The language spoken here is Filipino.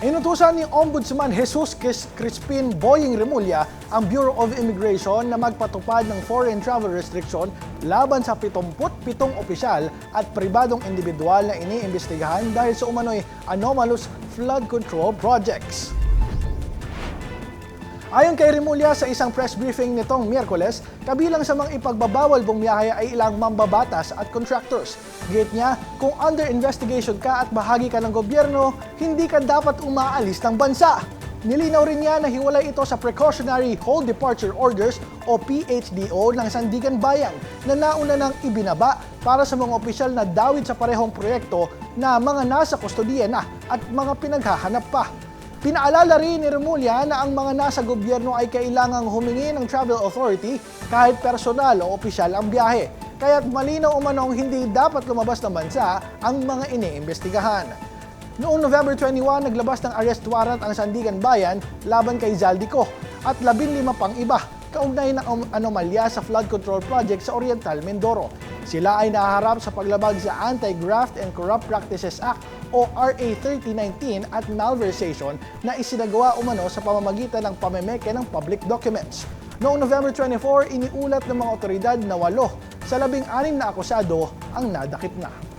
Inutusan ni Ombudsman Jesus Cris- Crispin Boying Remulla ang Bureau of Immigration na magpatupad ng foreign travel restriction laban sa 77 opisyal at pribadong individual na iniimbestigahan dahil sa umano'y anomalous flood control projects. Ayon kay Remulla sa isang press briefing nitong Miyerkules, kabilang sa mga ipagbabawal bumiyahe ay ilang mambabatas at contractors. Gate niya, kung under investigation ka at bahagi ka ng gobyerno, hindi ka dapat umaalis ng bansa. Nilinaw rin niya na hiwalay ito sa Precautionary Hold Departure Orders o PHDO ng Sandigan Bayan na nauna nang ibinaba para sa mga opisyal na dawit sa parehong proyekto na mga nasa kustodiya na at mga pinaghahanap pa. Pinaalala rin ni Remulla na ang mga nasa gobyerno ay kailangang humingi ng travel authority kahit personal o opisyal ang biyahe. Kaya't malinaw umanong hindi dapat lumabas ng bansa ang mga iniimbestigahan. Noong November 21, naglabas ng arrest warrant ang Sandigan Bayan laban kay Zaldico at 15 pang iba kaugnay ng anomalya sa flood control project sa Oriental Mindoro. Sila ay nahaharap sa paglabag sa Anti-Graft and Corrupt Practices Act o RA 3019 at malversation na isinagawa umano sa pamamagitan ng pamemeke ng public documents. Noong November 24, iniulat ng mga otoridad na walo sa labing anim na akusado ang nadakip na.